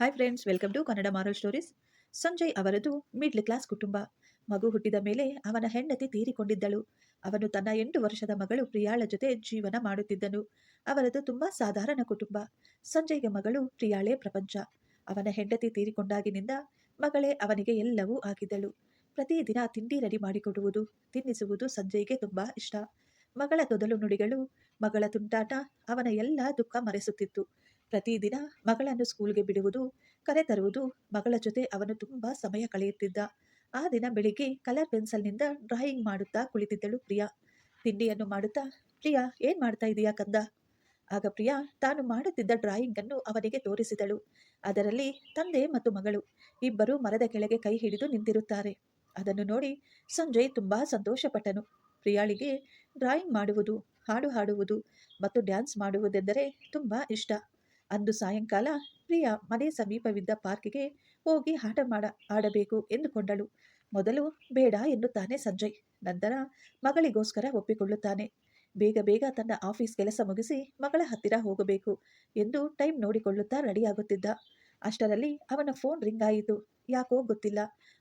Hi friends welcome to Kannada moral stories Sanjay ಅವರದು middle class ಕುಟುಂಬ. ಮಗು ಹುಟ್ಟಿದ ಮೇಲೆ ಅವನ ಹೆಂಡತಿ ತೀರಿಕೊಂಡಿದ್ದಳು. ಅವನು ತನ್ನ ಎಂಟು ವರ್ಷದ ಮಗಳು ಪ್ರಿಯಾಳ ಜೊತೆ ಜೀವನ ಮಾಡುತ್ತಿದ್ದನು. ಅವರದು ತುಂಬಾ ಸಾಧಾರಣ ಕುಟುಂಬ. ಸಂಜಯ್ಗೆ ಮಗಳು ಪ್ರಿಯಾಳೆ ಪ್ರಪಂಚ. ಅವನ ಹೆಂಡತಿ ತೀರಿಕೊಂಡಾಗಿನಿಂದ ಮಗಳೇ ಅವನಿಗೆ ಎಲ್ಲವೂ ಆಗಿದ್ದಳು. ಪ್ರತಿದಿನ ತಿಂಡಿ ರೆಡಿ ಮಾಡಿಕೊಡುವುದು, ತಿನ್ನಿಸುವುದು ಸಂಜಯ್ಗೆ ತುಂಬಾ ಇಷ್ಟ. ಮಗಳ ತೊದಲು ನುಡಿಗಳು, ಮಗಳ ತುಂಟಾಟ, ಅವನ ಎಲ್ಲ ದುಃಖ ಮರೆಸುತ್ತಿತ್ತು. ಪ್ರತಿದಿನ ಮಗಳನ್ನು ಸ್ಕೂಲ್ಗೆ ಬಿಡುವುದು ಕರೆತರುವುದು ಮಗಳ ಜೊತೆ ಅವನು ತುಂಬ ಸಮಯ ಕಳೆಯುತ್ತಿದ್ದ. ಆ ದಿನ ಬೆಳಿಗ್ಗೆ ಕಲರ್ ಪೆನ್ಸಿಲ್ನಿಂದ ಡ್ರಾಯಿಂಗ್ ಮಾಡುತ್ತಾ ಕುಳಿತಿದ್ದಳು ಪ್ರಿಯಾ. ತಿಂಡಿಯನ್ನು ಮಾಡುತ್ತಾ, ಪ್ರಿಯಾ, ಏನ್ ಮಾಡ್ತಾ ಇದೀಯಾ ಕಂದ? ಆಗ ಪ್ರಿಯಾ ತಾನು ಮಾಡುತ್ತಿದ್ದ ಡ್ರಾಯಿಂಗ್ ಅನ್ನು ಅವನಿಗೆ ತೋರಿಸಿದಳು. ಅದರಲ್ಲಿ ತಂದೆ ಮತ್ತು ಮಗಳು ಇಬ್ಬರು ಮರದ ಕೆಳಗೆ ಕೈ ಹಿಡಿದು ನಿಂತಿರುತ್ತಾರೆ. ಅದನ್ನು ನೋಡಿ ಸಂಜಯ್ ತುಂಬಾ ಸಂತೋಷಪಟ್ಟನು. ಪ್ರಿಯಾಳಿಗೆ ಡ್ರಾಯಿಂಗ್ ಮಾಡುವುದು, ಹಾಡು ಹಾಡುವುದು ಮತ್ತು ಡ್ಯಾನ್ಸ್ ಮಾಡುವುದೆಂದರೆ ತುಂಬಾ ಇಷ್ಟ. ಅಂದು ಸಾಯಂಕಾಲ ಪ್ರಿಯಾ ಮನೆ ಸಮೀಪವಿದ್ದ ಪಾರ್ಕಿಗೆ ಹೋಗಿ ಆಟ ಮಾಡ, ಆಡಬೇಕು ಎಂದುಕೊಂಡಳು. ಮೊದಲು ಬೇಡ ಎನ್ನುತ್ತಾನೆ ಸಂಜಯ್. ನಂತರ ಮಗಳಿಗೋಸ್ಕರ ಒಪ್ಪಿಕೊಳ್ಳುತ್ತಾನೆ. ಬೇಗ ಬೇಗ ತನ್ನ ಆಫೀಸ್ ಕೆಲಸ ಮುಗಿಸಿ ಮಗಳ ಹತ್ತಿರ ಹೋಗಬೇಕು ಎಂದು ಟೈಮ್ ನೋಡಿಕೊಳ್ಳುತ್ತಾ ರೆಡಿಯಾಗುತ್ತಿದ್ದ. ಅಷ್ಟರಲ್ಲಿ ಅವನ ಫೋನ್ ರಿಂಗ್ ಆಯಿತು. ಯಾಕೋ ಗೊತ್ತಿಲ್ಲ.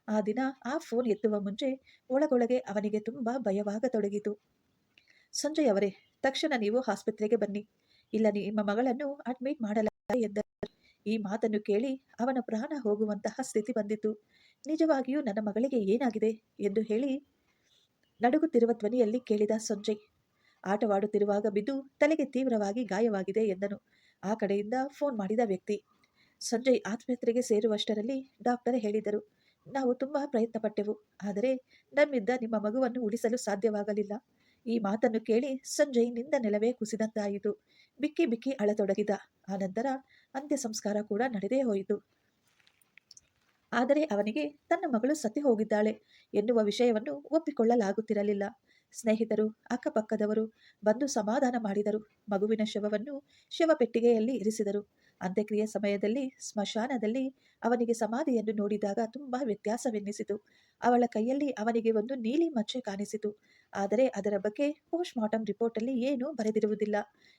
ಆ ದಿನ ಆ ಫೋನ್ ಎತ್ತುವ ಮುಂಚೆ ಒಳಗೊಳಗೆ ಅವನಿಗೆ ತುಂಬಾ ಭಯವಾಗತೊಡಗಿತು. ಸಂಜಯ್ ಅವರೇ, ತಕ್ಷಣ ನೀವು ಆಸ್ಪತ್ರೆಗೆ ಬನ್ನಿ. ಇಲ್ಲ ನಿಮ್ಮ ಮಗಳನ್ನು ಅಡ್ಮಿಟ್ ಮಾಡಲಾಗಿದೆ ಎಂದರು. ಈ ಮಾತನ್ನು ಕೇಳಿ ಅವನ ಪ್ರಾಣ ಹೋಗುವಂತಹ ಸ್ಥಿತಿ ಬಂದಿತು. ನಿಜವಾಗಿಯೂ ನನ್ನ ಮಗಳಿಗೆ ಏನಾಗಿದೆ ಎಂದು ಹೇಳಿ ನಡುಗುತ್ತಿರುವ ಧ್ವನಿಯಲ್ಲಿ ಕೇಳಿದ ಸಂಜಯ್. ಆಟವಾಡುತ್ತಿರುವಾಗ ಬಿದ್ದು ತಲೆಗೆ ತೀವ್ರವಾಗಿ ಗಾಯವಾಗಿದೆ ಎಂದನು. ಆ ಕಡೆಯಿಂದ ಫೋನ್ ಮಾಡಿದ ವ್ಯಕ್ತಿ. ಸಂಜಯ್ ಆಸ್ಪತ್ರೆಗೆ ಸೇರುವಷ್ಟರಲ್ಲಿ ಡಾಕ್ಟರ್ ಹೇಳಿದರು, ನಾವು ತುಂಬಾ ಪ್ರಯತ್ನ ಪಟ್ಟೆವು ಆದರೆ ನಮ್ಮಿಂದ ನಿಮ್ಮ ಮಗುವನ್ನು ಉಳಿಸಲು ಸಾಧ್ಯವಾಗಲಿಲ್ಲ. ಈ ಮಾತನ್ನು ಕೇಳಿ ಸಂಜಯ್ನಿಂದ ನೆಲವೇ ಕುಸಿದಂತಾಯಿತು. ಬಿಕ್ಕಿ ಬಿಕ್ಕಿ ಅಳತೊಡಗಿದ. ಆನಂತರ ಅಂತ್ಯ ಸಂಸ್ಕಾರ ಕೂಡ ನಡೆದೇ ಹೋಯಿತು. ಆದರೆ ಅವನಿಗೆ ತನ್ನ ಮಗಳು ಸತಿ ಹೋಗಿದ್ದಾಳೆ ಎನ್ನುವ ವಿಷಯವನ್ನು ಒಪ್ಪಿಕೊಳ್ಳಲಾಗುತ್ತಿರಲಿಲ್ಲ. ಸ್ನೇಹಿತರು, ಅಕ್ಕಪಕ್ಕದವರು ಬಂದು ಸಮಾಧಾನ ಮಾಡಿದರು. ಮಗುವಿನ ಶವವನ್ನು ಶವಪೆಟ್ಟಿಗೆಯಲ್ಲಿ ಇರಿಸಿದರು. ಅಂತ್ಯಕ್ರಿಯೆ ಸಮಯದಲ್ಲಿ, ಸ್ಮಶಾನದಲ್ಲಿ ಅವನಿಗೆ ಸಮಾಧಿಯನ್ನು ನೋಡಿದಾಗ ತುಂಬಾ ವ್ಯತ್ಯಾಸವೆನ್ನಿಸಿತು. ಅವಳ ಕೈಯಲ್ಲಿ ಅವನಿಗೆ ಒಂದು ನೀಲಿ ಮಚ್ಚೆ ಕಾಣಿಸಿತು. ಆದರೆ ಅದರ ಬಗ್ಗೆ ಪೋಸ್ಟ್ ಮಾರ್ಟಮ್ ರಿಪೋರ್ಟಲ್ಲಿ ಏನೂ ಬರೆದಿರುವುದಿಲ್ಲ.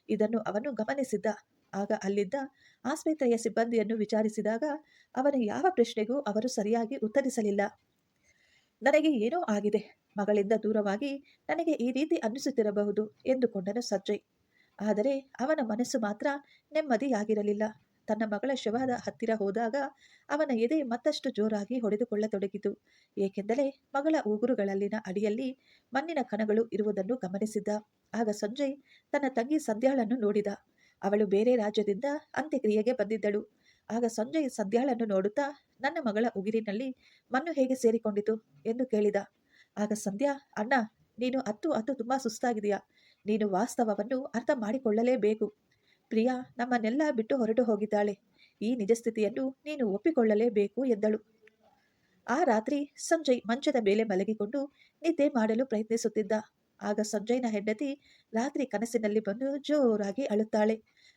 ಇದನ್ನು ಅವನು ಗಮನಿಸಿದ್ದ. ಆಗ ಅಲ್ಲಿದ್ದ ಆಸ್ಪತ್ರೆಯ ಸಿಬ್ಬಂದಿಯನ್ನು ವಿಚಾರಿಸಿದಾಗ ಅವನ ಯಾವ ಪ್ರಶ್ನೆಗೂ ಅವರು ಸರಿಯಾಗಿ ಉತ್ತರಿಸಲಿಲ್ಲ. ನನಗೆ ಏನೋ ಆಗಿದೆ. ಮಗಳಿಂದ ದೂರವಾಗಿ ನನಗೆ ಈ ರೀತಿ ಅನ್ನಿಸುತ್ತಿರಬಹುದು ಎಂದುಕೊಂಡನು ಸಜ್ಜಯ್ ಆದರೆ ಅವನ ಮನಸ್ಸು ಮಾತ್ರ ನೆಮ್ಮದಿಯಾಗಿರಲಿಲ್ಲ. ತನ್ನ ಮಗಳ ಶವದ ಹತ್ತಿರ ಹೋದಾಗ ಅವನ ಎದೆ ಮತ್ತಷ್ಟು ಜೋರಾಗಿ ಹೊಡೆದುಕೊಳ್ಳತೊಡಗಿತು. ಏಕೆಂದರೆ ಮಗಳ ಉಗುರುಗಳಲ್ಲಿನ ಅಡಿಯಲ್ಲಿ ಮಣ್ಣಿನ ಕಣಗಳು ಇರುವುದನ್ನು ಗಮನಿಸಿದ್ದ. ಆಗ ಸಂಜಯ್ ತನ್ನ ತಂಗಿ ಸಂಧ್ಯಾಳನ್ನು ನೋಡಿದ. ಅವಳು ಬೇರೆ ರಾಜ್ಯದಿಂದ ಅಂತ್ಯಕ್ರಿಯೆಗೆ ಬಂದಿದ್ದಳು. ಆಗ ಸಂಜಯ್ ಸಂಧ್ಯಾಳನ್ನು ನೋಡುತ್ತಾ ನನ್ನ ಮಗಳ ಉಗಿರಿನಲ್ಲಿ ಮಣ್ಣು ಹೇಗೆ ಸೇರಿಕೊಂಡಿತು ಎಂದು ಕೇಳಿದ. ಆಗ ಸಂಧ್ಯಾ, ಅಣ್ಣ, ನೀನು ಅತ್ತು ಅತ್ತು ತುಂಬಾ ಸುಸ್ತಾಗಿದೆಯಾ ನೀನು ವಾಸ್ತವವನ್ನು ಅರ್ಥ ಮಾಡಿಕೊಳ್ಳಲೇಬೇಕು. ಪ್ರಿಯಾ, ನಮ್ಮನ್ನೆಲ್ಲ ಬಿಟ್ಟು ಹೊರಟು ಹೋಗಿದ್ದಾಳೆ. ಈ ನಿಜಸ್ಥಿತಿಯನ್ನು ನೀನು ಒಪ್ಪಿಕೊಳ್ಳಲೇಬೇಕು, ಎಂದಳು. ಆ ರಾತ್ರಿ ಸಂಜಯ್ ಮಂಚದ ಮೇಲೆ ಮಲಗಿಕೊಂಡು ನಿದ್ದೆ ಮಾಡಲು ಪ್ರಯತ್ನಿಸುತ್ತಿದ್ದ. ಆಗ ಸಂಜಯ್ನ ಹೆಂಡತಿ ರಾತ್ರಿ ಕನಸಿನಲ್ಲಿ ಬಂದು ಜೋರಾಗಿ ಅಳುತ್ತಾಳೆ.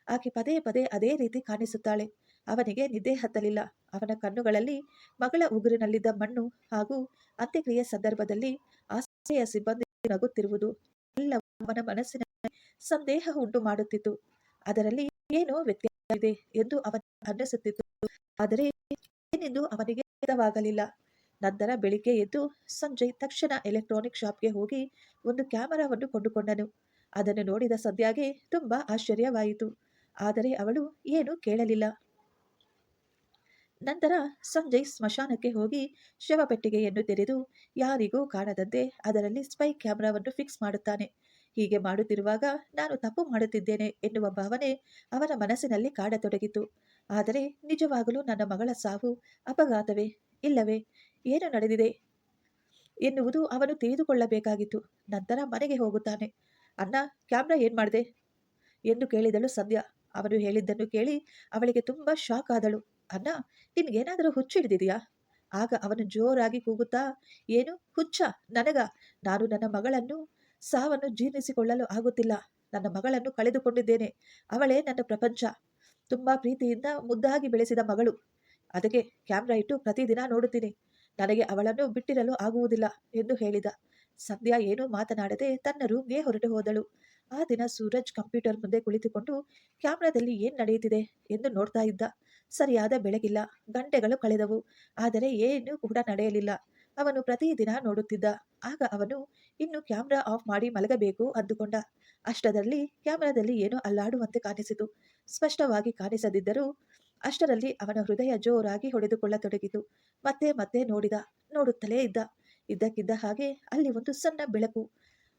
ಆಕೆ ಪದೇ ಪದೇ ಅದೇ ರೀತಿ ಕಾಣಿಸುತ್ತಾಳೆ. ಅವನಿಗೆ ನಿದ್ದೆ ಹತ್ತಲಿಲ್ಲ. ಅವನ ಕಣ್ಣುಗಳಲ್ಲಿ ಮಗಳ ಉಗುರಿನಲ್ಲಿದ್ದ ಮಣ್ಣು ಹಾಗೂ ಅಂತ್ಯಕ್ರಿಯೆ ಸಂದರ್ಭದಲ್ಲಿ ಆಸ್ಪತ್ರೆಯ ಸಿಬ್ಬಂದಿ ನಗುತ್ತಿರುವುದು. ಎಲ್ಲ ಅವನ ಮನಸ್ಸಿನ ಸಂದೇಹ ಉಂಟು ಮಾಡುತ್ತಿತ್ತು. ಅದರಲ್ಲಿ ಏನೋ ವ್ಯತ್ಯಾಸವಿದೆ ಎಂದು ಅವನು ಅನ್ನಿಸುತ್ತಿತ್ತು. ಆದರೆ ಏನೆಂದು ಅವನಿಗೆ ಅರ್ಥವಾಗಲಿಲ್ಲ. ನಂತರ ಬೆಳಿಗ್ಗೆ ಎದ್ದು ಸಂಜಯ್ ತಕ್ಷಣ ಎಲೆಕ್ಟ್ರಾನಿಕ್ ಶಾಪ್ಗೆ ಹೋಗಿ ಒಂದು ಕ್ಯಾಮರಾವನ್ನು ಕೊಂಡುಕೊಂಡನು. ಅದನ್ನು ನೋಡಿದ ಸದ್ಯಾಗೆ ತುಂಬಾ ಆಶ್ಚರ್ಯವಾಯಿತು. ಆದರೆ ಅವಳು ಏನೂ ಕೇಳಲಿಲ್ಲ. ನಂತರ ಸಂಜಯ್ ಸ್ಮಶಾನಕ್ಕೆ ಹೋಗಿ ಶವಪೆಟ್ಟಿಗೆಯನ್ನು ತೆರೆದು ಯಾರಿಗೂ ಕಾಣದಂತೆ ಅದರಲ್ಲಿ ಸ್ಪೈ ಕ್ಯಾಮ್ರಾವನ್ನು ಫಿಕ್ಸ್ ಮಾಡುತ್ತಾನೆ. ಹೀಗೆ ಮಾಡುತ್ತಿರುವಾಗ ನಾನು ತಪ್ಪು ಮಾಡುತ್ತಿದ್ದೇನೆ ಎನ್ನುವ ಭಾವನೆ ಅವನ ಮನಸ್ಸಿನಲ್ಲಿ ಕಾಡತೊಡಗಿತು. ಆದರೆ ನಿಜವಾಗಲೂ ನನ್ನ ಮಗಳ ಸಾವು ಅಪಘಾತವೇ? ಇಲ್ಲವೇ? ಏನು ನಡೆದಿದೆ? ಎನ್ನುವುದು ಅವನು ತಿಳಿದುಕೊಳ್ಳಬೇಕಾಗಿತ್ತು. ನಂತರ ಮನೆಗೆ ಹೋಗುತ್ತಾನೆ. ಅಣ್ಣ, ಕ್ಯಾಮ್ರಾ ಏನು ಮಾಡಿದೆ? ಎಂದು ಕೇಳಿದಳು ಸಂಧ್ಯಾ. ಅವನು ಹೇಳಿದ್ದನ್ನು ಕೇಳಿ ಅವಳಿಗೆ ತುಂಬಾ ಶಾಕ್ ಆದಳು. ಅಣ್ಣ ನಿನ್ಗೇನಾದರೂ ಹುಚ್ಚು ಹಿಡಿದಿದೆಯಾ? ಆಗ ಅವನು ಜೋರಾಗಿ ಕೂಗುತ್ತಾ, ಏನು ಹುಚ್ಚ, ನನಗ? ನಾನು ನನ್ನ ಮಗಳನ್ನು, ಸಾವನ್ನು ಜೀರ್ಣಿಸಿಕೊಳ್ಳಲು ಆಗುತ್ತಿಲ್ಲ. ನನ್ನ ಮಗಳನ್ನು ಕಳೆದುಕೊಂಡಿದ್ದೇನೆ. ಅವಳೇ ನನ್ನ ಪ್ರಪಂಚ. ತುಂಬಾ ಪ್ರೀತಿಯಿಂದ ಮುದ್ದಾಗಿ ಬೆಳೆಸಿದ ಮಗಳು. ಅದಕ್ಕೆ ಕ್ಯಾಮ್ರಾ ಇಟ್ಟು ಪ್ರತಿದಿನ ನೋಡುತ್ತೀನಿ. ನನಗೆ ಅವಳನ್ನು ಬಿಟ್ಟಿರಲು ಆಗುವುದಿಲ್ಲ ಎಂದು ಹೇಳಿದ. ಸಂಧ್ಯಾ ಏನೂ ಮಾತನಾಡದೆ ತನ್ನ ರೂಮ್ಗೆ ಹೊರಟು ಹೋದಳು. ಆ ದಿನ ಸೂರಜ್ ಕಂಪ್ಯೂಟರ್ ಮುಂದೆ ಕುಳಿತುಕೊಂಡು, ಕ್ಯಾಮ್ರಾದಲ್ಲಿ ಏನ್ ನಡೆಯುತ್ತಿದೆ? ಎಂದು ನೋಡ್ತಾ ಇದ್ದ. ಸರಿಯಾದ ಬೆಳಗಿಲ್ಲ ಗಂಟೆಗಳು ಕಳೆದವು. ಆದರೆ ಏನೂ ಕೂಡ ನಡೆಯಲಿಲ್ಲ. ಅವನು ಪ್ರತಿದಿನ ನೋಡುತ್ತಿದ್ದ. ಆಗ ಅವನು, ಇನ್ನು ಕ್ಯಾಮ್ರಾ ಆಫ್ ಮಾಡಿ ಮಲಗಬೇಕು ಅಂದುಕೊಂಡ. ಅಷ್ಟರಲ್ಲಿ ಕ್ಯಾಮ್ರಾದಲ್ಲಿ ಏನೋ ಅಲ್ಲಾಡುವಂತೆ ಕಾಣಿಸಿತು. ಸ್ಪಷ್ಟವಾಗಿ ಕಾಣಿಸದಿದ್ದರೂ, ಅಷ್ಟರಲ್ಲಿ ಅವನ ಹೃದಯ ಜೋರಾಗಿ ಹೊಡೆದುಕೊಳ್ಳತೊಡಗಿತು. ಮತ್ತೆ ಮತ್ತೆ ನೋಡಿದ. ನೋಡುತ್ತಲೇ ಇದ್ದ. ಇದ್ದಕ್ಕಿದ್ದ ಹಾಗೆ ಅಲ್ಲಿ ಒಂದು ಸಣ್ಣ ಬೆಳಕು.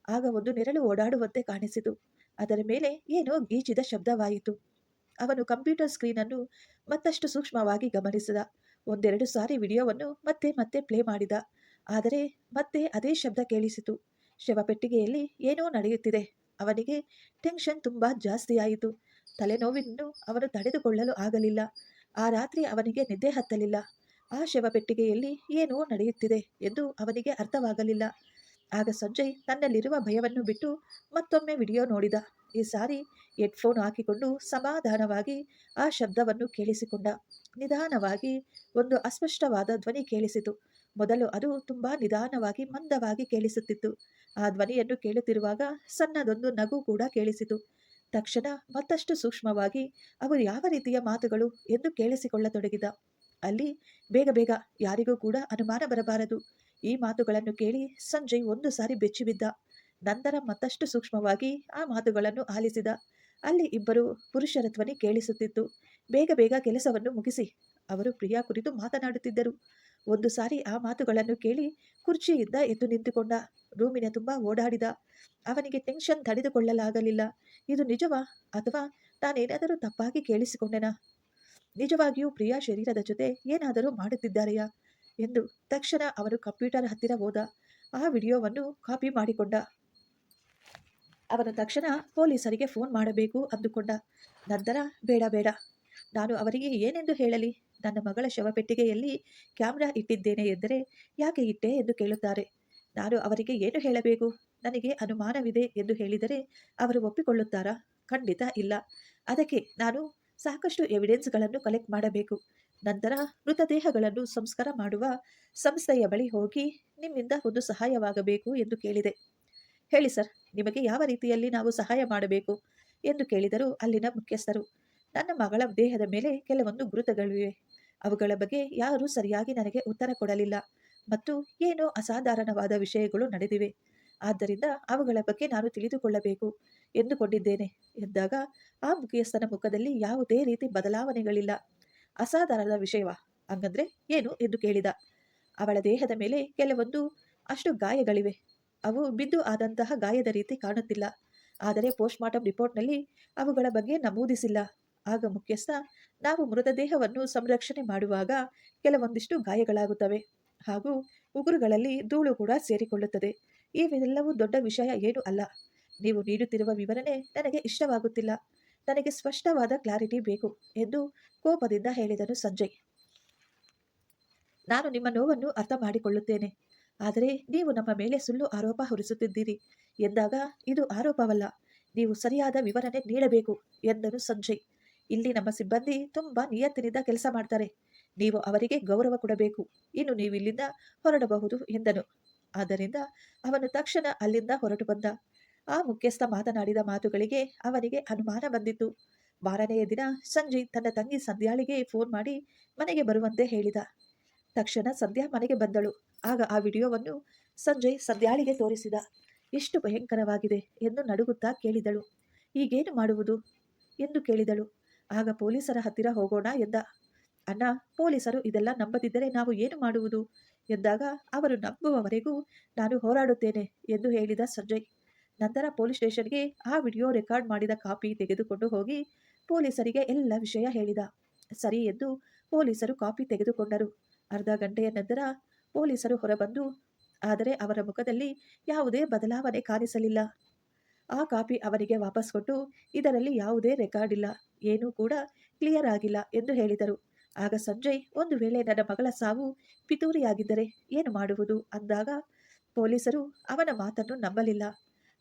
ಆಗ ಒಂದು ನೆರಳು ಓಡಾಡುವಂತೆ ಕಾಣಿಸಿತು. ಅದರ ಮೇಲೆ ಏನೋ ಗೀಚಿದ ಶಬ್ದವಾಯಿತು. ಅವನು ಕಂಪ್ಯೂಟರ್ ಸ್ಕ್ರೀನ್ ಅನ್ನು ಮತ್ತಷ್ಟು ಸೂಕ್ಷ್ಮವಾಗಿ ಗಮನಿಸಿದ. ಒಂದೆರಡು ಸಾರಿ ವಿಡಿಯೋವನ್ನು ಮತ್ತೆ ಮತ್ತೆ ಪ್ಲೇ ಮಾಡಿದ. ಆದರೆ ಮತ್ತೆ ಅದೇ ಶಬ್ದ ಕೇಳಿಸಿತು. ಶವಪೆಟ್ಟಿಗೆಯಲ್ಲಿ ಏನೋ ನಡೆಯುತ್ತಿದೆ. ಅವನಿಗೆ ಟೆನ್ಷನ್ ತುಂಬಾ ಜಾಸ್ತಿಯಾಯಿತು ತಲೆನೋವಿನನ್ನು ಅವನು ತಡೆದುಕೊಳ್ಳಲು ಆಗಲಿಲ್ಲ. ಆ ರಾತ್ರಿ ಅವನಿಗೆ ನಿದ್ದೆ ಹತ್ತಲಿಲ್ಲ. ಆ ಶವಪೆಟ್ಟಿಗೆಯಲ್ಲಿ ಏನೋ ನಡೆಯುತ್ತಿದೆ ಎಂದು ಅವನಿಗೆ ಅರ್ಥವಾಗಲಿಲ್ಲ. ಆಗ ಸಂಜಯ್ ತನ್ನಲ್ಲಿರುವ ಭಯವನ್ನು ಬಿಟ್ಟು ಮತ್ತೊಮ್ಮೆ ವಿಡಿಯೋ ನೋಡಿದ. ಈ ಸಾರಿ ಹೆಡ್ಫೋನ್ ಹಾಕಿಕೊಂಡು ಸಮಾಧಾನವಾಗಿ ಆ ಶಬ್ದವನ್ನು ಕೇಳಿಸಿಕೊಂಡ. ನಿಧಾನವಾಗಿ ಒಂದು ಅಸ್ಪಷ್ಟವಾದ ಧ್ವನಿ ಕೇಳಿಸಿತು. ಮೊದಲು ಅದು ತುಂಬಾ ನಿಧಾನವಾಗಿ ಮಂದವಾಗಿ ಕೇಳಿಸುತ್ತಿತ್ತು. ಆ ಧ್ವನಿಯನ್ನು ಕೇಳುತ್ತಿರುವಾಗ ಸಣ್ಣದೊಂದು ನಗು ಕೂಡ ಕೇಳಿಸಿತು. ತಕ್ಷಣ ಮತ್ತಷ್ಟು ಸೂಕ್ಷ್ಮವಾಗಿ, ಅವರು ಯಾವ ರೀತಿಯ ಮಾತುಗಳು? ಎಂದು ಕೇಳಿಸಿಕೊಳ್ಳತೊಡಗಿದ. ಅಲ್ಲಿ ಬೇಗ ಬೇಗ ಯಾರಿಗೂ ಕೂಡ ಅನುಮಾನ ಬರಬಾರದು. ಈ ಮಾತುಗಳನ್ನು ಕೇಳಿ ಸಂಜಯ್ ಒಂದು ಸಾರಿ ಬೆಚ್ಚಿಬಿದ್ದ. ನಂತರ ಮತ್ತಷ್ಟು ಸೂಕ್ಷ್ಮವಾಗಿ ಆ ಮಾತುಗಳನ್ನು ಆಲಿಸಿದ. ಅಲ್ಲಿ ಇಬ್ಬರು ಪುರುಷರ ಧ್ವನಿ ಕೇಳಿಸುತ್ತಿತ್ತು. ಬೇಗ ಬೇಗ ಕೆಲಸವನ್ನು ಮುಗಿಸಿ ಅವರು ಪ್ರಿಯಾ ಕುರಿತು ಮಾತನಾಡುತ್ತಿದ್ದರು. ಒಂದು ಸಾರಿ ಆ ಮಾತುಗಳನ್ನು ಕೇಳಿ ಕುರ್ಚಿಯಿಂದ ಎದ್ದು ನಿಂತುಕೊಂಡ. ರೂಮಿನ ತುಂಬ ಓಡಾಡಿದ. ಅವನಿಗೆ ಟೆನ್ಷನ್ ತಡೆದುಕೊಳ್ಳಲಾಗಲಿಲ್ಲ. ಇದು ನಿಜವಾ ಅಥವಾ ತಾನೇನಾದರೂ ತಪ್ಪಾಗಿ ಕೇಳಿಸಿಕೊಂಡೆನಾ? ನಿಜವಾಗಿಯೂ ಪ್ರಿಯಾ ಶರೀರದ ಜೊತೆ ಏನಾದರೂ ಮಾಡುತ್ತಿದ್ದಾರೆಯಾ? ಎಂದು ತಕ್ಷಣ ಅವನು ಕಂಪ್ಯೂಟರ್ ಹತ್ತಿರ ಹೋದ. ಆ ವಿಡಿಯೋವನ್ನು ಕಾಪಿ ಮಾಡಿಕೊಂಡ. ಅವನು ತಕ್ಷಣ ಪೊಲೀಸರಿಗೆ ಫೋನ್ ಮಾಡಬೇಕು ಅಂದುಕೊಂಡ. ನಂತರ, ಬೇಡ ಬೇಡ. ನಾನು ಅವರಿಗೆ ಏನೆಂದು ಹೇಳಲಿ? ನನ್ನ ಮಗಳ ಶವಪೆಟ್ಟಿಗೆಯಲ್ಲಿ ಕ್ಯಾಮ್ರಾ ಇಟ್ಟಿದ್ದೇನೆ ಎಂದರೆ ಯಾಕೆ ಇಟ್ಟೆ ಎಂದು ಕೇಳುತ್ತಾರೆ. ನಾನು ಅವರಿಗೆ ಏನು ಹೇಳಬೇಕು? ನನಗೆ ಅನುಮಾನವಿದೆ ಎಂದು ಹೇಳಿದರೆ ಅವರು ಒಪ್ಪಿಕೊಳ್ಳುತ್ತಾರಾ? ಖಂಡಿತ ಇಲ್ಲ. ಅದಕ್ಕೆ ನಾನು ಸಾಕಷ್ಟು ಎವಿಡೆನ್ಸ್ಗಳನ್ನು ಕಲೆಕ್ಟ್ ಮಾಡಬೇಕು. ನಂತರ ಮೃತದೇಹಗಳನ್ನು ಸಂಸ್ಕಾರ ಮಾಡುವ ಸಂಸ್ಥೆಯ ಬಳಿ ಹೋಗಿ ನಿಮ್ಮಿಂದ ಒಂದು ಸಹಾಯವಾಗಬೇಕು ಎಂದು ಕೇಳಿದೆ. ಹೇಳಿ ಸರ್, ನಿಮಗೆ ಯಾವ ರೀತಿಯಲ್ಲಿ ನಾವು ಸಹಾಯ ಮಾಡಬೇಕು ಎಂದು ಕೇಳಿದರು ಅಲ್ಲಿನ ಮುಖ್ಯಸ್ಥರು, ನನ್ನ ಮಗಳ ದೇಹದ ಮೇಲೆ ಕೆಲವೊಂದು ಗುರುತುಗಳಿವೆ ಅವುಗಳ ಬಗ್ಗೆ ಯಾರೂ ಸರಿಯಾಗಿ ನನಗೆ ಉತ್ತರ ಕೊಡಲಿಲ್ಲ ಮತ್ತು ಏನೋ ಅಸಾಧಾರಣವಾದ ವಿಷಯಗಳು ನಡೆದಿವೆ. ಆದ್ದರಿಂದ ಅವುಗಳ ಬಗ್ಗೆ ನಾನು ತಿಳಿದುಕೊಳ್ಳಬೇಕು. ಎಂದುಕೊಂಡಿದ್ದೇನೆ ಎಂದಾಗ ಆ ಮುಖ್ಯಸ್ಥನ ಮುಖದಲ್ಲಿ ಯಾವುದೇ ರೀತಿ ಬದಲಾವಣೆಗಳಿಲ್ಲ. ಅಸಾಧಾರಣದ ವಿಷಯವಾ ಹಂಗಂದ್ರೆ ಏನು ಎಂದು ಕೇಳಿದ. ಅವಳ ದೇಹದ ಮೇಲೆ ಕೆಲವೊಂದು ಅಷ್ಟು ಗಾಯಗಳಿವೆ. ಅವು ಬಿದ್ದು ಆದಂತಹ ಗಾಯದ ರೀತಿ ಕಾಣುತ್ತಿಲ್ಲ. ಆದರೆ ಪೋಸ್ಟ್ಮಾರ್ಟಮ್ ರಿಪೋರ್ಟ್ನಲ್ಲಿ ಅವುಗಳ ಬಗ್ಗೆ ನಮೂದಿಸಿಲ್ಲ. ಆಗ ಮುಖ್ಯಸ್ಥ ನಾವು ಮೃತದೇಹವನ್ನು ಸಂರಕ್ಷಣೆ ಮಾಡುವಾಗ ಕೆಲವೊಂದಿಷ್ಟು ಗಾಯಗಳಾಗುತ್ತವೆ. ಹಾಗೂ ಉಗುರುಗಳಲ್ಲಿ ಧೂಳು ಕೂಡ ಸೇರಿಕೊಳ್ಳುತ್ತದೆ. ಇವೆಲ್ಲವೂ ದೊಡ್ಡ ವಿಷಯ ಏನು ಅಲ್ಲ. ನೀವು ನೀಡುತ್ತಿರುವ ವಿವರಣೆ ನನಗೆ ಇಷ್ಟವಾಗುತ್ತಿಲ್ಲ. ನನಗೆ ಸ್ಪಷ್ಟವಾದ ಕ್ಲಾರಿಟಿ ಬೇಕು ಎಂದು ಕೋಪದಿಂದ ಹೇಳಿದನು ಸಂಜಯ್. ನಾನು ನಿಮ್ಮ ನೋವನ್ನು ಅರ್ಥ ಮಾಡಿಕೊಳ್ಳುತ್ತೇನೆ. ಆದರೆ ನೀವು ನಮ್ಮ ಮೇಲೆ ಸುಳ್ಳು ಆರೋಪ ಹೊರಿಸುತ್ತಿದ್ದೀರಿ. ಎಂದಾಗ ಇದು ಆರೋಪವಲ್ಲ. ನೀವು ಸರಿಯಾದ ವಿವರಣೆ ನೀಡಬೇಕು ಎಂದನು ಸಂಜಯ್. ಇಲ್ಲಿ ನಮ್ಮ ಸಿಬ್ಬಂದಿ ತುಂಬಾ ನಿಯತ್ತಿನಿಂದ ಕೆಲಸ ಮಾಡ್ತಾರೆ. ನೀವು ಅವರಿಗೆ ಗೌರವ ಕೊಡಬೇಕು. ಇನ್ನು ನೀವು ಇಲ್ಲಿಂದ ಹೊರಡಬಹುದು ಎಂದನು. ಆದ್ದರಿಂದ ಅವನು ತಕ್ಷಣ ಅಲ್ಲಿಂದ ಹೊರಟು ಬಂದ. ಆ ಮುಖ್ಯಸ್ಥ ಮಾತನಾಡಿದ ಮಾತುಗಳಿಗೆ ಅವನಿಗೆ ಅನುಮಾನ ಬಂದಿತ್ತು. ಮಾರನೆಯ ದಿನ ಸಂಜಯ್ ತನ್ನ ತಂಗಿ ಸಂಧ್ಯಾಳಿಗೆ ಫೋನ್ ಮಾಡಿ ಮನೆಗೆ ಬರುವಂತೆ ಹೇಳಿದ. ತಕ್ಷಣ ಸಂಧ್ಯಾ ಮನೆಗೆ ಬಂದಳು. ಆಗ ಆ ವಿಡಿಯೋವನ್ನು ಸಂಜಯ್ ಸಂಧ್ಯಾಳಿಗೆ ತೋರಿಸಿದ. ಎಷ್ಟು ಭಯಂಕರವಾಗಿದೆ ಎಂದು ನಡುಗುತ್ತಾ ಕೇಳಿದಳು. ಈಗೇನು ಮಾಡುವುದು? ಎಂದು ಕೇಳಿದಳು. ಆಗ ಪೊಲೀಸರ ಹತ್ತಿರ ಹೋಗೋಣ ಎಂದ. ಅಣ್ಣ, ಪೊಲೀಸರು ಇದೆಲ್ಲ ನಂಬದಿದ್ದರೆ ನಾವು ಏನು ಮಾಡುವುದು? ಎಂದಾಗ, ಅವರು ನಂಬುವವರೆಗೂ ನಾನು ಹೋರಾಡುತ್ತೇನೆ ಎಂದು ಹೇಳಿದ ಸಂಜಯ್. ನಂತರ ಪೊಲೀಸ್ ಸ್ಟೇಷನ್ಗೆ ಆ ವಿಡಿಯೋ ರೆಕಾರ್ಡ್ ಮಾಡಿದ ಕಾಪಿ ತೆಗೆದುಕೊಂಡು ಹೋಗಿ ಪೊಲೀಸರಿಗೆ ಎಲ್ಲ ವಿಷಯ ಹೇಳಿದ. ಸರಿ ಎಂದು ಪೊಲೀಸರು ಕಾಪಿ ತೆಗೆದುಕೊಂಡರು. ಅರ್ಧ ಗಂಟೆಯ ನಂತರ ಪೊಲೀಸರು ಹೊರಬಂದು, ಆದರೆ ಅವರ ಮುಖದಲ್ಲಿ ಯಾವುದೇ ಬದಲಾವಣೆ ಕಾಣಿಸಲಿಲ್ಲ. ಆ ಕಾಪಿ ಅವರಿಗೆ ವಾಪಸ್ ಕೊಟ್ಟು, ಇದರಲ್ಲಿ ಯಾವುದೇ ರೆಕಾರ್ಡ್ ಇಲ್ಲ, ಏನೂ ಕೂಡ ಕ್ಲಿಯರ್ ಆಗಿಲ್ಲ ಎಂದು ಹೇಳಿದರು. ಆಗ ಸಂಜಯ್, ಒಂದು ವೇಳೆ ನನ್ನ ಮಗಳ ಸಾವು ಪಿತೂರಿಯಾಗಿದ್ದರೆ ಏನು ಮಾಡುವುದು? ಅಂದಾಗ ಪೊಲೀಸರು ಅವನ ಮಾತನ್ನು ನಂಬಲಿಲ್ಲ.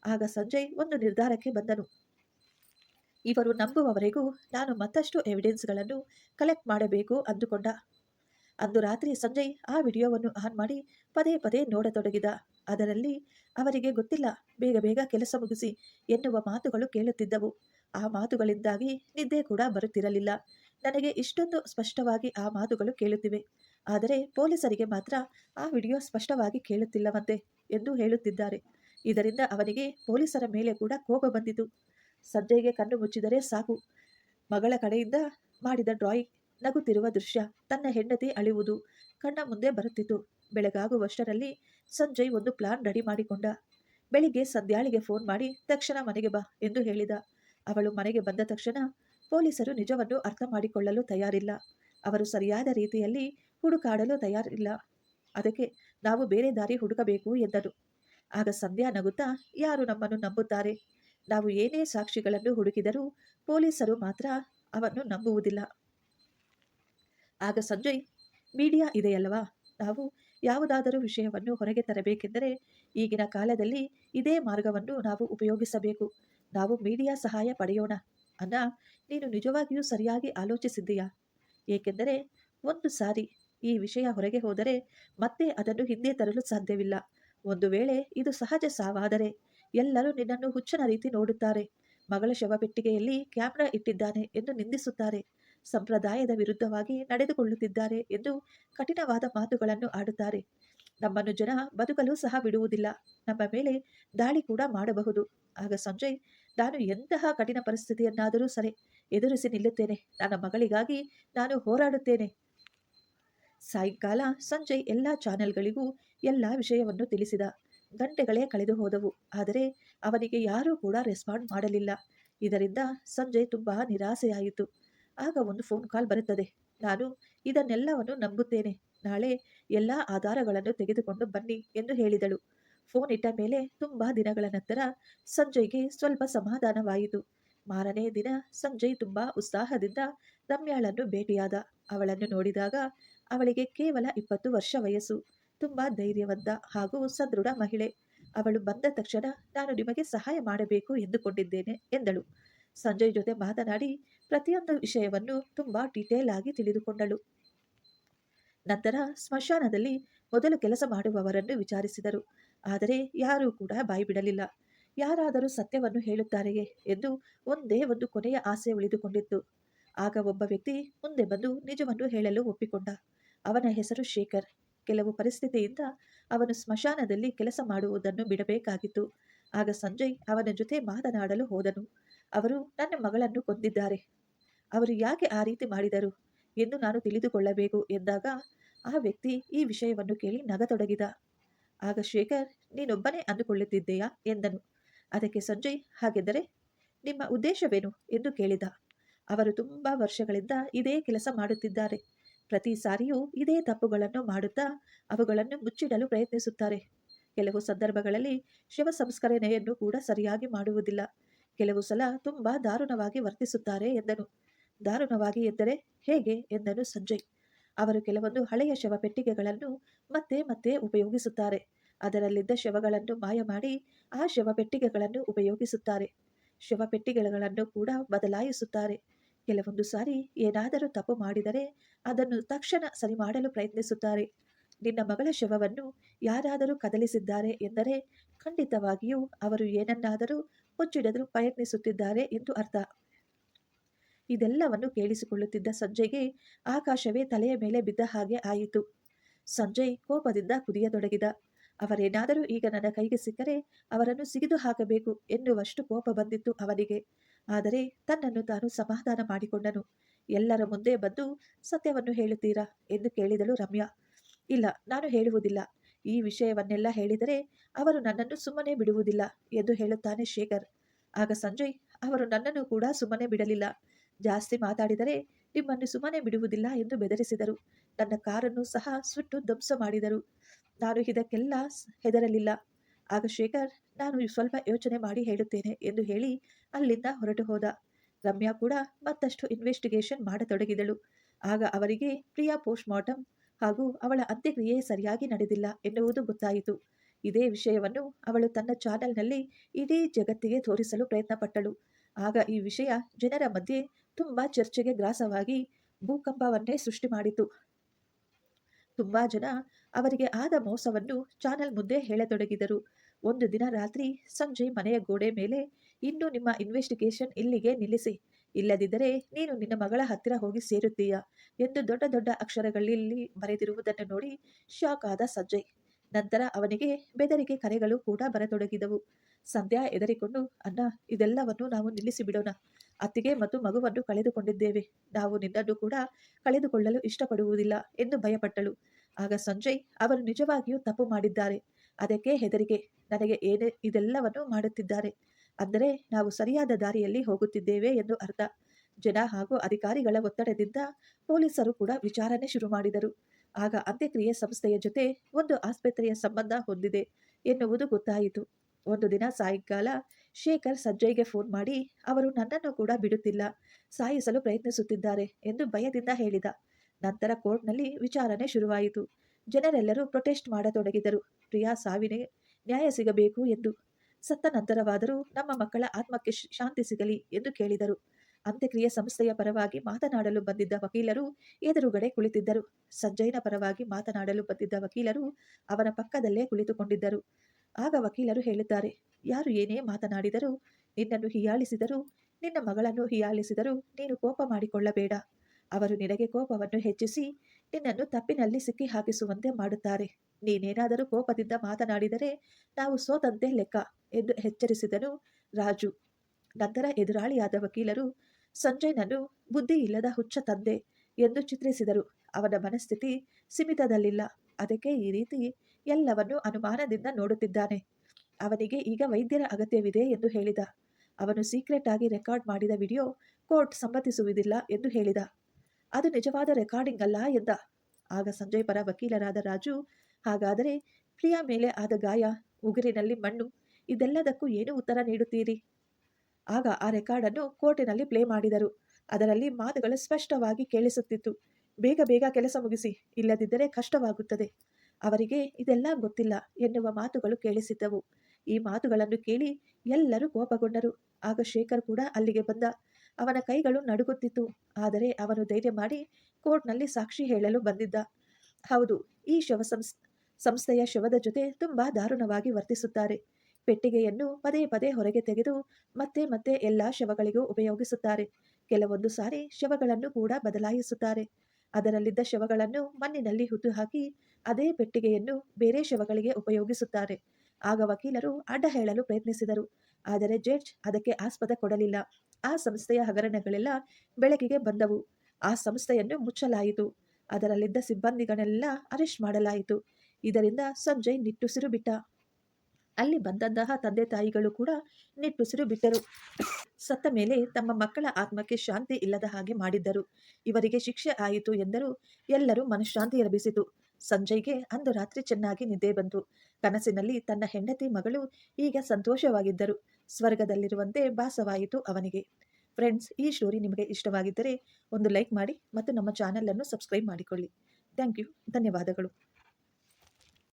ಆಗ ಸಂಜಯ್ ಒಂದು ನಿರ್ಧಾರಕ್ಕೆ ಬಂದನು. ಇವರು ನಂಬುವವರೆಗೂ ನಾನು ಮತ್ತಷ್ಟು ಎವಿಡೆನ್ಸ್ಗಳನ್ನು ಕಲೆಕ್ಟ್ ಮಾಡಬೇಕು ಅಂದುಕೊಂಡ. ಅಂದು ರಾತ್ರಿ ಸಂಜಯ್ ಆ ವಿಡಿಯೋವನ್ನು ಆನ್ ಮಾಡಿ ಪದೇ ಪದೇ ನೋಡತೊಡಗಿದ. ಅದರಲ್ಲಿ ಅವರಿಗೆ ಗೊತ್ತಿಲ್ಲ, ಬೇಗ ಬೇಗ ಕೆಲಸ ಮುಗಿಸಿ ಎನ್ನುವ ಮಾತುಗಳು ಕೇಳುತ್ತಿದ್ದವು. ಆ ಮಾತುಗಳಿಂದಾಗಿ ನಿದ್ದೆ ಕೂಡ ಬರುತ್ತಿರಲಿಲ್ಲ. ನನಗೆ ಇಷ್ಟೊಂದು ಸ್ಪಷ್ಟವಾಗಿ ಆ ಮಾತುಗಳು ಕೇಳುತ್ತಿವೆ. ಆದರೆ ಪೊಲೀಸರಿಗೆ ಮಾತ್ರ ಆ ವಿಡಿಯೋ ಸ್ಪಷ್ಟವಾಗಿ ಕೇಳುತ್ತಿಲ್ಲವಂತೆ ಎಂದು ಹೇಳುತ್ತಿದ್ದಾರೆ. ಇದರಿಂದ ಅವನಿಗೆ ಪೊಲೀಸರ ಮೇಲೆ ಕೂಡ ಕೋಪ ಬಂದಿತು. ಸಂಜೆಗೆ ಕಣ್ಣು ಮುಚ್ಚಿದರೆ ಸಾಕು. ಮಗಳ ಕಡೆಯಿಂದ ಮಾಡಿದ ಡ್ರಾಯಿಂಗ್ ನಗುತ್ತಿರುವ ದೃಶ್ಯ ತನ್ನ ಹೆಂಡತಿ ಅಳಿವುದು ಕಣ್ಣ ಮುಂದೆ ಬರುತ್ತಿತ್ತು. ಬೆಳಗಾಗುವಷ್ಟರಲ್ಲಿ ಸಂಜಯ್ ಒಂದು ಪ್ಲಾನ್ ರೆಡಿ ಮಾಡಿಕೊಂಡ. ಬೆಳಿಗ್ಗೆ ಸಂಧ್ಯಾಳಿಗೆ ಫೋನ್ ಮಾಡಿ, ತಕ್ಷಣ ಮನೆಗೆ ಬಾ ಎಂದು ಹೇಳಿದ. ಅವಳು ಮನೆಗೆ ಬಂದ ತಕ್ಷಣ ಪೊಲೀಸರು ನಿಜವನ್ನು ಅರ್ಥ ಮಾಡಿಕೊಳ್ಳಲು ತಯಾರಿಲ್ಲ. ಅವರು ಸರಿಯಾದ ರೀತಿಯಲ್ಲಿ ಹುಡುಕಾಡಲು ತಯಾರಿಲ್ಲ. ಅದಕ್ಕೆ ನಾವು ಬೇರೆ ದಾರಿ ಹುಡುಕಬೇಕು ಎಂದರು. ಆಗ ಸಂಧ್ಯಾ ನಗುತ್ತಾ, ಯಾರು ನಮ್ಮನ್ನು ನಂಬುತ್ತಾರೆ? ನಾವು ಏನೇ ಸಾಕ್ಷಿಗಳನ್ನು ಹುಡುಕಿದರೂ ಪೊಲೀಸರು ಮಾತ್ರ ಅವನ್ನು ನಂಬುವುದಿಲ್ಲ. ಆಗ ಸಂಜಯ್, ಮೀಡಿಯಾ ಇದೆಯಲ್ಲವಾ ನಾವು ಯಾವುದಾದರೂ ವಿಷಯವನ್ನು ಹೊರಗೆ ತರಬೇಕೆಂದರೆ ಈಗಿನ ಕಾಲದಲ್ಲಿ ಇದೇ ಮಾರ್ಗವನ್ನು ನಾವು ಉಪಯೋಗಿಸಬೇಕು. ನಾವು ಮೀಡಿಯಾ ಸಹಾಯ ಪಡೆಯೋಣ. ಅನ್ನ ನೀನು ನಿಜವಾಗಿಯೂ ಸರಿಯಾಗಿ ಆಲೋಚಿಸಿದ್ದೀಯಾ? ಏಕೆಂದರೆ ಒಂದು ಸಾರಿ ಈ ವಿಷಯ ಹೊರಗೆ ಹೋದರೆ ಮತ್ತೆ ಅದನ್ನು ಹಿಂದೆ ತರಲು ಸಾಧ್ಯವಿಲ್ಲ. ಒಂದು ವೇಳೆ ಇದು ಸಹಜ ಸಾವಾದರೆ ಎಲ್ಲರೂ ನಿನ್ನನ್ನು ಹುಚ್ಚನ ರೀತಿ ನೋಡುತ್ತಾರೆ. ಮಗಳ ಶವಪೆಟ್ಟಿಗೆಯಲ್ಲಿ ಕ್ಯಾಮ್ರಾ ಇಟ್ಟಿದ್ದಾನೆ ಎಂದು ನಿಂದಿಸುತ್ತಾರೆ. ಸಂಪ್ರದಾಯದ ವಿರುದ್ಧವಾಗಿ ನಡೆದುಕೊಳ್ಳುತ್ತಿದ್ದಾರೆ ಎಂದು ಕಠಿಣವಾದ ಮಾತುಗಳನ್ನು ಆಡುತ್ತಾರೆ. ನಮ್ಮನ್ನು ಜನ ಬದುಕಲು ಸಹ ಬಿಡುವುದಿಲ್ಲ. ನಮ್ಮ ಮೇಲೆ ದಾಳಿ ಕೂಡ ಮಾಡಬಹುದು. ಆಗ ಸಂಜಯ್, ನಾನು ಎಂತಹ ಕಠಿಣ ಪರಿಸ್ಥಿತಿಯನ್ನಾದರೂ ಸರಿ ಎದುರಿಸಿ ನಿಲ್ಲುತ್ತೇನೆ. ನನ್ನ ಮಗಳಿಗಾಗಿ ನಾನು ಹೋರಾಡುತ್ತೇನೆ. ಸಾಯಂಕಾಲ ಸಂಜಯ್ ಎಲ್ಲ ಚಾನೆಲ್ಗಳಿಗೂ ಎಲ್ಲ ವಿಷಯವನ್ನು ತಿಳಿಸಿದ. ಗಂಟೆಗಳೇ ಕಳೆದು ಹೋದವು. ಆದರೆ ಅವನಿಗೆ ಯಾರೂ ಕೂಡ ರೆಸ್ಪಾಂಡ್ ಮಾಡಲಿಲ್ಲ. ಇದರಿಂದ ಸಂಜಯ್ ತುಂಬಾ ನಿರಾಸೆಯಾಯಿತು. ಆಗ ಒಂದು ಫೋನ್ ಕಾಲ್ ಬರುತ್ತದೆ. ನಾನು ಇದನ್ನೆಲ್ಲವನ್ನು ನಂಬುತ್ತೇನೆ. ನಾಳೆ ಎಲ್ಲ ಆಧಾರಗಳನ್ನು ತೆಗೆದುಕೊಂಡು ಬನ್ನಿ ಎಂದು ಹೇಳಿದಳು. ಫೋನ್ ಇಟ್ಟ ಮೇಲೆ ತುಂಬಾ ದಿನಗಳ ನಂತರ ಸಂಜಯ್ಗೆ ಸ್ವಲ್ಪ ಸಮಾಧಾನವಾಯಿತು. ಮಾರನೇ ದಿನ ಸಂಜಯ್ ತುಂಬಾ ಉತ್ಸಾಹದಿಂದ ರಮ್ಯಾಳನ್ನು ಭೇಟಿಯಾದ. ಅವಳನ್ನು ನೋಡಿದಾಗ ಅವಳಿಗೆ ಕೇವಲ ಇಪ್ಪತ್ತು ವರ್ಷ ವಯಸ್ಸು. ತುಂಬಾ ಧೈರ್ಯವಂತ ಹಾಗೂ ಸದೃಢ ಮಹಿಳೆ. ಅವಳು ಬಂದ ತಕ್ಷಣ ನಾನು ನಿಮಗೆ ಸಹಾಯ ಮಾಡಬೇಕು ಎಂದುಕೊಂಡಿದ್ದೇನೆ, ಎಂದಳು. ಸಂಜಯ್ ಜೊತೆ ಮಾತನಾಡಿ ಪ್ರತಿಯೊಂದು ವಿಷಯವನ್ನು ತುಂಬಾ ಡೀಟೇಲ್ ಆಗಿ ತಿಳಿದುಕೊಂಡಳು. ನಂತರ ಸ್ಮಶಾನದಲ್ಲಿ ಮೊದಲು ಕೆಲಸ ಮಾಡುವವರನ್ನು ವಿಚಾರಿಸಿದರು. ಆದರೆ ಯಾರೂ ಕೂಡ ಬಾಯಿ ಬಿಡಲಿಲ್ಲ. ಯಾರಾದರೂ ಸತ್ಯವನ್ನು ಹೇಳುತ್ತಾರೆಯೇ ಎಂದು ಒಂದೇ ಒಂದು ಕೊನೆಯ ಆಸೆ ಉಳಿದುಕೊಂಡಿತ್ತು. ಆಗ ಒಬ್ಬ ವ್ಯಕ್ತಿ ಮುಂದೆ ಬಂದು ನಿಜವನ್ನು ಹೇಳಲು ಒಪ್ಪಿಕೊಂಡ. ಅವನ ಹೆಸರು ಶೇಖರ್. ಕೆಲವು ಪರಿಸ್ಥಿತಿಯಿಂದ ಅವನು ಸ್ಮಶಾನದಲ್ಲಿ ಕೆಲಸ ಮಾಡುವುದನ್ನು ಬಿಡಬೇಕಾಗಿತ್ತು. ಆಗ ಸಂಜಯ್ ಅವನ ಜೊತೆ ಮಾತನಾಡಲು ಹೋದನು. ಅವರು, ನನ್ನ ಮಗಳನ್ನು ಕೊಂದಿದ್ದಾರೆ. ಅವರು ಯಾಕೆ ಆ ರೀತಿ ಮಾಡಿದರು? ಎಂದು ನಾನು ತಿಳಿದುಕೊಳ್ಳಬೇಕು ಎಂದಾಗ ಆ ವ್ಯಕ್ತಿ ಈ ವಿಷಯವನ್ನು ಕೇಳಿ ನಗತೊಡಗಿದ. ಆಗ ಶೇಖರ್, ನೀನೊಬ್ಬನೇ ಅಂದುಕೊಳ್ಳುತ್ತಿದ್ದೆಯಾ? ಎಂದನು. ಅದಕ್ಕೆ ಸಂಜಯ್, ಹಾಗೆಂದರೆ ನಿಮ್ಮ ಉದ್ದೇಶವೇನು? ಎಂದು ಕೇಳಿದ. ಅವರು ತುಂಬ ವರ್ಷಗಳಿಂದ ಇದೇ ಕೆಲಸ ಮಾಡುತ್ತಿದ್ದಾರೆ. ಪ್ರತಿ ಸಾರಿಯೂ ಇದೇ ತಪ್ಪುಗಳನ್ನು ಮಾಡುತ್ತಾ ಅವುಗಳನ್ನು ಮುಚ್ಚಿಡಲು ಪ್ರಯತ್ನಿಸುತ್ತಾರೆ. ಕೆಲವು ಸಂದರ್ಭಗಳಲ್ಲಿ ಶಿವ ಸಂಸ್ಕರಣೆಯನ್ನು ಕೂಡ ಸರಿಯಾಗಿ ಮಾಡುವುದಿಲ್ಲ. ಕೆಲವು ಸಲ ತುಂಬಾ ದಾರುಣವಾಗಿ ವರ್ತಿಸುತ್ತಾರೆ ಎಂದನು. ದಾರುಣವಾಗಿ ಎಂದರೆ ಹೇಗೆ ಎಂದನು ಸಂಜಯ್. ಅವರು ಕೆಲವೊಂದು ಹಳೆಯ ಶವ ಪೆಟ್ಟಿಗೆಗಳನ್ನು ಮತ್ತೆ ಮತ್ತೆ ಉಪಯೋಗಿಸುತ್ತಾರೆ. ಅದರಲ್ಲಿದ್ದ ಶವಗಳನ್ನು ಮಾಯ ಮಾಡಿ ಆ ಶವ ಪೆಟ್ಟಿಗೆಗಳನ್ನು ಉಪಯೋಗಿಸುತ್ತಾರೆ. ಶವ ಪೆಟ್ಟಿಗೆಗಳನ್ನು ಕೂಡ ಬದಲಾಯಿಸುತ್ತಾರೆ. ಕೆಲವೊಂದು ಸಾರಿ ಏನಾದರೂ ತಪ್ಪು ಮಾಡಿದರೆ ಅದನ್ನು ತಕ್ಷಣ ಸರಿ ಮಾಡಲು ಪ್ರಯತ್ನಿಸುತ್ತಾರೆ. ನಿನ್ನ ಮಗಳ ಶವವನ್ನು ಯಾರಾದರೂ ಕದಲಿಸಿದ್ದಾರೆ ಎಂದರೆ ಖಂಡಿತವಾಗಿಯೂ ಅವರು ಏನನ್ನಾದರೂ ಮುಚ್ಚಿಡಲು ಪ್ರಯತ್ನಿಸುತ್ತಿದ್ದಾರೆ ಎಂದು ಅರ್ಥ. ಇದೆಲ್ಲವನ್ನು ಕೇಳಿಸಿಕೊಳ್ಳುತ್ತಿದ್ದ ಸಂಜಯ್ಗೆ ಆಕಾಶವೇ ತಲೆಯ ಮೇಲೆ ಬಿದ್ದ ಹಾಗೆ ಆಯಿತು. ಸಂಜಯ್ ಕೋಪದಿಂದ ಕುದಿಯತೊಡಗಿದ. ಅವರೇನಾದರೂ ಈಗ ನನ್ನ ಕೈಗೆ ಸಿಕ್ಕರೆ ಅವರನ್ನು ಸಿಗಿದು ಹಾಕಬೇಕು ಎನ್ನುವಷ್ಟು ಕೋಪ ಬಂದಿತ್ತು ಅವನಿಗೆ. ಆದರೆ ತನ್ನನ್ನು ತಾನು ಸಮಾಧಾನ ಮಾಡಿಕೊಂಡನು. ಎಲ್ಲರ ಮುಂದೆ ಬಂದು, ಸತ್ಯವನ್ನು ಹೇಳುತ್ತೀರಾ? ಎಂದು ಕೇಳಿದಳು ರಮ್ಯಾ. ಇಲ್ಲ, ನಾನು ಹೇಳುವುದಿಲ್ಲ. ಈ ವಿಷಯವನ್ನೆಲ್ಲ ಹೇಳಿದರೆ ಅವರು ನನ್ನನ್ನು ಸುಮ್ಮನೆ ಬಿಡುವುದಿಲ್ಲ, ಎಂದು ಹೇಳುತ್ತಾನೆ ಶೇಖರ್. ಆಗ ಸಂಜಯ್, ಅವರು ನನ್ನನ್ನು ಕೂಡ ಸುಮ್ಮನೆ ಬಿಡಲಿಲ್ಲ. ಜಾಸ್ತಿ ಮಾತಾಡಿದರೆ ನಿಮ್ಮನ್ನು ಸುಮ್ಮನೆ ಬಿಡುವುದಿಲ್ಲ, ಎಂದು ಬೆದರಿಸಿದರು. ನನ್ನ ಕಾರನ್ನು ಸಹ ಸುಟ್ಟು ಧ್ವಂಸ ಮಾಡಿದರು. ನಾನು ಇದಕ್ಕೆಲ್ಲ ಹೆದರಲಿಲ್ಲ. ಆಗ ಶೇಖರ್ ನಾನು ಸ್ವಲ್ಪ ಯೋಚನೆ ಮಾಡಿ ಹೇಳುತ್ತೇನೆ ಎಂದು ಹೇಳಿ ಅಲ್ಲಿಂದ ಹೊರಟು ಹೋದ. ರಮ್ಯಾ ಕೂಡ ಮತ್ತಷ್ಟು ಇನ್ವೆಸ್ಟಿಗೇಷನ್ ಮಾಡತೊಡಗಿದಳು. ಆಗ ಅವರಿಗೆ ಪ್ರಿಯಾ ಪೋಸ್ಟ್ ಮಾರ್ಟಮ್ ಹಾಗೂ ಅವಳ ಅಂತ್ಯಕ್ರಿಯೆ ಸರಿಯಾಗಿ ನಡೆದಿಲ್ಲ ಎನ್ನುವುದು ಗೊತ್ತಾಯಿತು. ಇದೇ ವಿಷಯವನ್ನು ಅವಳು ತನ್ನ ಚಾನೆಲ್ನಲ್ಲಿ ಇಡೀ ಜಗತ್ತಿಗೆ ತೋರಿಸಲು ಪ್ರಯತ್ನಪಟ್ಟಳು. ಆಗ ಈ ವಿಷಯ ಜನರ ಮಧ್ಯೆ ತುಂಬ ಚರ್ಚೆಗೆ ಗ್ರಾಸವಾಗಿ ಭೂಕಂಪವನ್ನೇ ಸೃಷ್ಟಿ ಮಾಡಿತು. ತುಂಬಾ ಜನ ಅವರಿಗೆ ಆದ ಮೋಸವನ್ನು ಚಾನೆಲ್ ಮುಂದೆ ಹೇಳತೊಡಗಿದರು. ಒಂದು ದಿನ ರಾತ್ರಿ ಸಂಜಯ್ ಮನೆಯ ಗೋಡೆ ಮೇಲೆ, ಇನ್ನು ನಿಮ್ಮ ಇನ್ವೆಸ್ಟಿಗೇಷನ್ ಇಲ್ಲಿಗೆ ನಿಲ್ಲಿಸಿ. ಇಲ್ಲದಿದ್ದರೆ ನೀನು ನಿನ್ನ ಮಗಳ ಹತ್ತಿರ ಹೋಗಿ ಸೇರುತ್ತೀಯಾ? ಎಂದು ದೊಡ್ಡ ದೊಡ್ಡ ಅಕ್ಷರಗಳಲ್ಲಿ ಬರೆದಿರುವುದನ್ನು ನೋಡಿ ಶಾಕ್ ಆದ ಸಂಜಯ್. ನಂತರ ಅವನಿಗೆ ಬೆದರಿಕೆ ಕರೆಗಳು ಕೂಡ ಬರತೊಡಗಿದವು. ಸಂಧ್ಯಾ ಎದರಿಕೊಂಡು ಅಣ್ಣ, ಇದೆಲ್ಲವನ್ನು ನಾವು ನಿಲ್ಲಿಸಿ ಬಿಡೋಣ. ಅತ್ತಿಗೆ ಮತ್ತು ಮಗುವನ್ನು ಕಳೆದುಕೊಂಡಿದ್ದೇವೆ. ನಾವು ನಿನ್ನನ್ನು ಕೂಡ ಕಳೆದುಕೊಳ್ಳಲು ಇಷ್ಟಪಡುವುದಿಲ್ಲ ಎಂದು ಭಯಪಟ್ಟಳು. ಆಗ ಸಂಜಯ್, ಅವರು ನಿಜವಾಗಿಯೂ ತಪ್ಪು ಮಾಡಿದ್ದಾರೆ. ಅದಕ್ಕೆ ಹೆದರಿಕೆ. ನನಗೆ ಏನೇ ಇದೆಲ್ಲವನ್ನು ಮಾಡುತ್ತಿದ್ದಾರೆ. ಅಂದರೆ ನಾವು ಸರಿಯಾದ ದಾರಿಯಲ್ಲಿ ಹೋಗುತ್ತಿದ್ದೇವೆ ಎಂದು ಅರ್ಥ. ಜನ ಹಾಗೂ ಅಧಿಕಾರಿಗಳ ಒತ್ತಡದಿಂದ ಪೊಲೀಸರು ಕೂಡ ವಿಚಾರಣೆ ಶುರು ಮಾಡಿದರು. ಆಗ ಅಂತ್ಯಕ್ರಿಯೆ ಸಂಸ್ಥೆಯ ಜೊತೆ ಒಂದು ಆಸ್ಪತ್ರೆಯ ಸಂಬಂಧ ಹೊಂದಿದೆ ಎನ್ನುವುದು ಗೊತ್ತಾಯಿತು. ಒಂದು ದಿನ ಸಾಯಂಕಾಲ ಶೇಖರ್ ಸಂಜಯ್ಗೆ ಫೋನ್ ಮಾಡಿ, ಅವರು ನನ್ನನ್ನು ಕೂಡ ಬಿಡುತ್ತಿಲ್ಲ. ಸಾಯಿಸಲು ಪ್ರಯತ್ನಿಸುತ್ತಿದ್ದಾರೆ ಎಂದು ಭಯದಿಂದ ಹೇಳಿದ. ನಂತರ ಕೋರ್ಟ್ನಲ್ಲಿ ವಿಚಾರಣೆ ಶುರುವಾಯಿತು. ಜನರೆಲ್ಲರೂ ಪ್ರೊಟೆಸ್ಟ್ ಮಾಡತೊಡಗಿದರು. ಪ್ರಿಯಾ ಸಾವಿನ ನ್ಯಾಯ ಸಿಗಬೇಕು ಎಂದು. ಸತ್ತ ನಂತರವಾದರೂ ನಮ್ಮ ಮಕ್ಕಳ ಆತ್ಮಕ್ಕೆ ಶಾಂತಿ ಸಿಗಲಿ ಎಂದು ಕೇಳಿದರು. ಅಂತ್ಯಕ್ರಿಯೆ ಸಂಸ್ಥೆಯ ಪರವಾಗಿ ಮಾತನಾಡಲು ಬಂದಿದ್ದ ವಕೀಲರು ಎದುರುಗಡೆ ಕುಳಿತಿದ್ದರು. ಸಂಜಯ್ನ ಪರವಾಗಿ ಮಾತನಾಡಲು ಬಂದಿದ್ದ ವಕೀಲರು ಅವನ ಪಕ್ಕದಲ್ಲೇ ಕುಳಿತುಕೊಂಡಿದ್ದರು. ಆಗ ವಕೀಲರು ಹೇಳುತ್ತಾರೆ, ಯಾರು ಏನೇ ಮಾತನಾಡಿದರೂ ನಿನ್ನನ್ನು ಹೀಯಾಳಿಸಿದರೂ, ನಿನ್ನ ಮಗಳನ್ನು ಹೀಯಾಳಿಸಿದರೂ ನೀನು ಕೋಪ ಮಾಡಿಕೊಳ್ಳಬೇಡ. ಅವರು ನಿನಗೆ ಕೋಪವನ್ನು ಹೆಚ್ಚಿಸಿ ನಿನ್ನನ್ನು ತಪ್ಪಿನಲ್ಲಿ ಸಿಕ್ಕಿ ಹಾಕಿಸುವಂತೆ ಮಾಡುತ್ತಾರೆ. ನೀನೇನಾದರೂ ಕೋಪದಿಂದ ಮಾತನಾಡಿದರೆ ನಾವು ಸೋತಂತೆ ಲೆಕ್ಕ ಎಂದು ಎಚ್ಚರಿಸಿದನು ರಾಜು. ನಂತರ ಎದುರಾಳಿಯಾದ ವಕೀಲರು, ಸಂಜಯ್ನನ್ನು ಬುದ್ಧಿ ಇಲ್ಲದ ಹುಚ್ಚ ತಂದೆ ಎಂದು ಚಿತ್ರಿಸಿದರು. ಅವನ ಮನಸ್ಥಿತಿ ಸೀಮಿತದಲ್ಲಿಲ್ಲ. ಅದಕ್ಕೆ ಈ ರೀತಿ ಎಲ್ಲವನ್ನು ಅನುಮಾನದಿಂದ ನೋಡುತ್ತಿದ್ದಾನೆ. ಅವನಿಗೆ ಈಗ ವೈದ್ಯರ ಅಗತ್ಯವಿದೆ ಎಂದು ಹೇಳಿದ. ಅವನು ಸೀಕ್ರೆಟ್ ಆಗಿ ರೆಕಾರ್ಡ್ ಮಾಡಿದ ವಿಡಿಯೋ ಕೋರ್ಟ್ ಸಮ್ಮತಿಸುವುದಿಲ್ಲ ಎಂದು ಹೇಳಿದ. ಅದು ನಿಜವಾದ ರೆಕಾರ್ಡಿಂಗ್ ಅಲ್ಲ ಎಂದ. ಆಗ ಸಂಜಯ್ ಪರ ವಕೀಲರಾದ ರಾಜು ಹಾಗಾದರೆ ಪ್ರಿಯಾ ಮೇಲೆ ಆದ ಗಾಯ, ಉಗುರಿನಲ್ಲಿ ಮಣ್ಣು, ಇದೆಲ್ಲದಕ್ಕೂ ಏನು ಉತ್ತರ ನೀಡುತ್ತೀರಿ? ಆಗ ಆ ರೆಕಾರ್ಡನ್ನು ಕೋರ್ಟಿನಲ್ಲಿ ಪ್ಲೇ ಮಾಡಿದರು. ಅದರಲ್ಲಿ ಮಾತುಗಳು ಸ್ಪಷ್ಟವಾಗಿ ಕೇಳಿಸುತ್ತಿತ್ತು. ಬೇಗ ಬೇಗ ಕೆಲಸ ಮುಗಿಸಿ, ಇಲ್ಲದಿದ್ದರೆ ಕಷ್ಟವಾಗುತ್ತದೆ. ಅವರಿಗೆ ಇದೆಲ್ಲ ಗೊತ್ತಿಲ್ಲ ಎನ್ನುವ ಮಾತುಗಳು ಕೇಳಿಸಿದ್ದವು. ಈ ಮಾತುಗಳನ್ನು ಕೇಳಿ ಎಲ್ಲರೂ ಕೋಪಗೊಂಡರು. ಆಗ ಶೇಖರ್ ಕೂಡ ಅಲ್ಲಿಗೆ ಬಂದ. ಅವನ ಕೈಗಳು ನಡುಗುತ್ತಿತ್ತು. ಆದರೆ ಅವನು ಧೈರ್ಯ ಮಾಡಿ ಕೋರ್ಟ್ನಲ್ಲಿ ಸಾಕ್ಷಿ ಹೇಳಲು ಬಂದಿದ್ದ. ಹೌದು, ಈ ಶವ ಸಂಸ್ ಸಂಸ್ಥೆಯ ಶವದ ಜೊತೆ ತುಂಬಾ ದಾರುಣವಾಗಿ ವರ್ತಿಸುತ್ತಾರೆ. ಪೆಟ್ಟಿಗೆಯನ್ನು ಪದೇ ಪದೇ ಹೊರಗೆ ತೆಗೆದು ಮತ್ತೆ ಮತ್ತೆ ಎಲ್ಲ ಶವಗಳಿಗೂ ಉಪಯೋಗಿಸುತ್ತಾರೆ. ಕೆಲವೊಂದು ಸಾರಿ ಶವಗಳನ್ನು ಕೂಡ ಬದಲಾಯಿಸುತ್ತಾರೆ. ಅದರಲ್ಲಿದ್ದ ಶವಗಳನ್ನು ಮಣ್ಣಿನಲ್ಲಿ ಹುಟ್ಟು ಹಾಕಿ ಅದೇ ಪೆಟ್ಟಿಗೆಯನ್ನು ಬೇರೆ ಶವಗಳಿಗೆ ಉಪಯೋಗಿಸುತ್ತಾರೆ. ಆಗ ವಕೀಲರು ಅಡ್ಡ ಹೇಳಲು ಪ್ರಯತ್ನಿಸಿದರು. ಆದರೆ ಜಡ್ಜ್ ಅದಕ್ಕೆ ಆಸ್ಪದ ಕೊಡಲಿಲ್ಲ. ಆ ಸಂಸ್ಥೆಯ ಹಗರಣಗಳೆಲ್ಲ ಬೆಳಕಿಗೆ ಬಂದವು. ಆ ಸಂಸ್ಥೆಯನ್ನು ಮುಚ್ಚಲಾಯಿತು. ಅದರಲ್ಲಿದ್ದ ಸಿಬ್ಬಂದಿಗಳೆಲ್ಲ ಅರೆಸ್ಟ್ ಮಾಡಲಾಯಿತು. ಇದರಿಂದ ಸಂಜಯ್ ನಿಟ್ಟುಸಿರು ಬಿಟ್ಟ. ಅಲ್ಲಿ ಬಂದಂತಹ ತಂದೆ ತಾಯಿಗಳು ಕೂಡ ನಿಟ್ಟುಸಿರು ಬಿಟ್ಟರು. ಸತ್ತ ಮೇಲೆ ತಮ್ಮ ಮಕ್ಕಳ ಆತ್ಮಕ್ಕೆ ಶಾಂತಿ ಇಲ್ಲದ ಹಾಗೆ ಮಾಡಿದ್ದರು. ಇವರಿಗೆ ಶಿಕ್ಷೆ ಆಯಿತು ಎಂದರೂ ಎಲ್ಲರೂ ಮನಃಶಾಂತಿ ಲಭಿಸಿತು ಸಂಜಯ್ಗೆ ಅಂದು ರಾತ್ರಿ ಚೆನ್ನಾಗಿ ನಿದ್ದೆ ಬಂತು. ಕನಸಿನಲ್ಲಿ ತನ್ನ ಹೆಂಡತಿ ಮಗಳು ಈಗ ಸಂತೋಷವಾಗಿದ್ದರು. ಸ್ವರ್ಗದಲ್ಲಿರುವಂತೆ ಭಾಸವಾಯಿತು ಅವನಿಗೆ. ಫ್ರೆಂಡ್ಸ್, ಈ ಸ್ಟೋರಿ ನಿಮಗೆ ಇಷ್ಟವಾಗಿದ್ದರೆ ಒಂದು ಲೈಕ್ ಮಾಡಿ ಮತ್ತು ನಮ್ಮ ಚಾನಲನ್ನು ಸಬ್ಸ್ಕ್ರೈಬ್ ಮಾಡಿಕೊಳ್ಳಿ. ಥ್ಯಾಂಕ್ ಯು, ಧನ್ಯವಾದಗಳು.